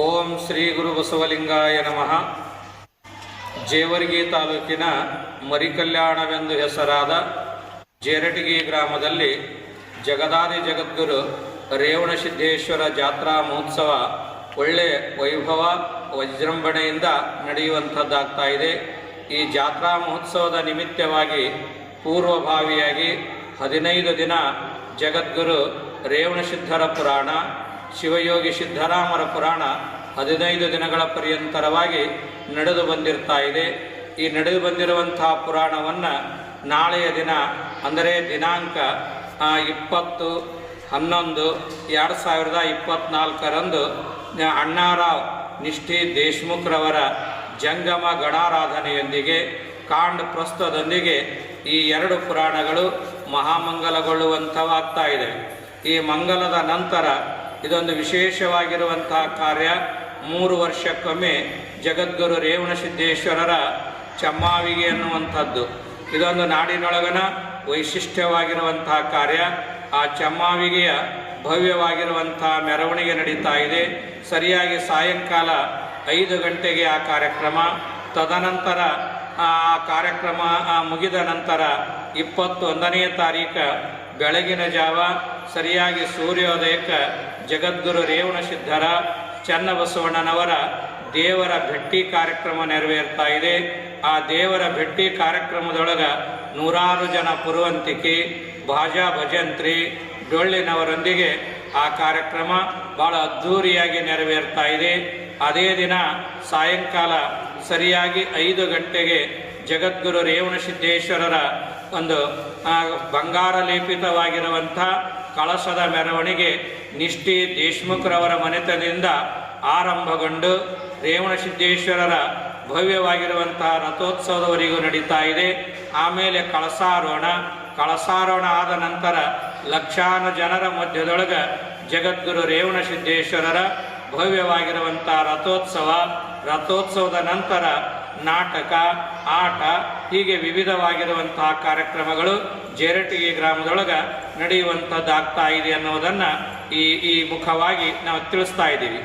ಓಂ ಶ್ರೀ ಗುರು ಬಸವಲಿಂಗಾಯ ನಮಃ. ಜೇವರ್ಗಿ ತಾಲೂಕಿನ ಮರಿಕಲ್ಯಾಣವೆಂದು ಹೆಸರಾದ ಜೇರಟಗಿ ಗ್ರಾಮದಲ್ಲಿ ಜಗದಾದಿ ಜಗದ್ಗುರು ರೇವಣಸಿದ್ದೇಶ್ವರ ಜಾತ್ರಾ ಮಹೋತ್ಸವ ಒಳ್ಳೆ ವೈಭವ ವಿಜೃಂಭಣೆಯಿಂದ ನಡೆಯುವಂಥದ್ದಾಗ್ತಾ ಇದೆ. ಈ ಜಾತ್ರಾ ಮಹೋತ್ಸವದ ನಿಮಿತ್ತವಾಗಿ ಪೂರ್ವಭಾವಿಯಾಗಿ ಹದಿನೈದು ದಿನ ಜಗದ್ಗುರು ರೇವಣಸಿದ್ಧರ ಪುರಾಣ ಶಿವಯೋಗಿ ಸಿದ್ಧರಾಮರ ಪುರಾಣ ಹದಿನೈದು ದಿನಗಳ ಪರ್ಯಂತರವಾಗಿ ನಡೆದು ಬಂದಿರ್ತಾ ಇದೆ. ಈ ನಡೆದು ಬಂದಿರುವಂತಹ ಪುರಾಣವನ್ನು ನಾಳೆಯ ದಿನ, ಅಂದರೆ ದಿನಾಂಕ ಇಪ್ಪತ್ತು, ಹನ್ನೊಂದು, ಎರಡು ಸಾವಿರದ ಇಪ್ಪತ್ನಾಲ್ಕರಂದು ಅಣ್ಣಾರಾವ್ ನಿಷ್ಠಿ ದೇಶ್ಮುಖ್ರವರ ಜಂಗಮ ಗಣಾರಾಧನೆಯೊಂದಿಗೆ, ಕಾಂಡ್ ಪ್ರಸ್ತುತದೊಂದಿಗೆ ಈ ಎರಡು ಪುರಾಣಗಳು ಮಹಾಮಂಗಲಗೊಳ್ಳುವಂಥವಾಗ್ತಾ ಇದೆ. ಈ ಮಂಗಲದ ನಂತರ ಇದೊಂದು ವಿಶೇಷವಾಗಿರುವಂತಹ ಕಾರ್ಯ. ಮೂರು ವರ್ಷಕ್ಕೊಮ್ಮೆ ಜಗದ್ಗುರು ರೇವಣಸಿದ್ದೇಶ್ವರರ ಚಮ್ಮಾವಿಗೆ ಅನ್ನುವಂಥದ್ದು ಇದೊಂದು ನಾಡಿನೊಳಗನ ವೈಶಿಷ್ಟ್ಯವಾಗಿರುವಂತಹ ಕಾರ್ಯ. ಆ ಚಮ್ಮಾವಿಗೆಯ ಭವ್ಯವಾಗಿರುವಂತಹ ಮೆರವಣಿಗೆ ನಡೀತಾ ಇದೆ. ಸರಿಯಾಗಿ ಸಾಯಂಕಾಲ ಐದು ಗಂಟೆಗೆ ಆ ಕಾರ್ಯಕ್ರಮ. ತದನಂತರ ಆ ಕಾರ್ಯಕ್ರಮ ಮುಗಿದ ನಂತರ ಇಪ್ಪತ್ತೊಂದನೆಯ ತಾರೀಕು ಬೆಳಗಿನ ಜಾವ ಸರಿಯಾಗಿ ಸೂರ್ಯೋದಯಕ್ಕೆ ಜಗದ್ಗುರು ರೇವಣಸಿದ್ಧರ ಚನ್ನಬಸವಣ್ಣನವರ ದೇವರ ಭೆಟ್ಟಿ ಕಾರ್ಯಕ್ರಮ ನೆರವೇರ್ತಾ ಇದೆ. ಆ ದೇವರ ಭೆಟ್ಟಿ ಕಾರ್ಯಕ್ರಮದೊಳಗೆ ನೂರಾರು ಜನ ಪುರುವಂತಿಕೆ, ಭಾಜಾ ಭಜಂತ್ರಿ, ಡೊಳ್ಳಿನವರೊಂದಿಗೆ ಆ ಕಾರ್ಯಕ್ರಮ ಬಹಳ ಅದ್ಧೂರಿಯಾಗಿ ನೆರವೇರ್ತಾ ಇದೆ. ಅದೇ ದಿನ ಸಾಯಂಕಾಲ ಸರಿಯಾಗಿ ಐದು ಗಂಟೆಗೆ ಜಗದ್ಗುರು ರೇವಣಸಿದ್ದೇಶ್ವರರ ಒಂದು ಬಂಗಾರ ಲೇಪಿತವಾಗಿರುವಂಥ ಕಳಸದ ಮೆರವಣಿಗೆ ನಿಷ್ಠಿ ದೇಶ್ಮುಖ್ರವರ ಮನೆತನದಿಂದ ಆರಂಭಗೊಂಡು ರೇವಣಸಿದ್ದೇಶ್ವರರ ಭವ್ಯವಾಗಿರುವಂತಹ ರಥೋತ್ಸವದವರೆಗೂ ನಡೀತಾ ಇದೆ. ಆಮೇಲೆ ಕಳಸಾರೋಹಣ ಕಳಸಾರೋಹಣ ಆದ ನಂತರ ಲಕ್ಷಾನು ಜನರ ಮಧ್ಯದೊಳಗೆ ಜಗದ್ಗುರು ರೇವಣಸಿದ್ದೇಶ್ವರರ ಭವ್ಯವಾಗಿರುವಂಥ ರಥೋತ್ಸವ, ರಥೋತ್ಸವದ ನಂತರ ನಾಟಕ, ಆಟ ಹೀಗೆ ವಿವಿಧವಾಗಿರುವಂತಹ ಕಾರ್ಯಕ್ರಮಗಳು ಜೇರಟಿಗೆ ಗ್ರಾಮದೊಳಗೆ ನಡೆಯುವಂಥದ್ದಾಗ್ತಾ ಇದೆ ಅನ್ನೋದನ್ನು ಈ ಈ ಮುಖವಾಗಿ ನಾವು ತಿಳಿಸ್ತಾ ಇದ್ದೀವಿ.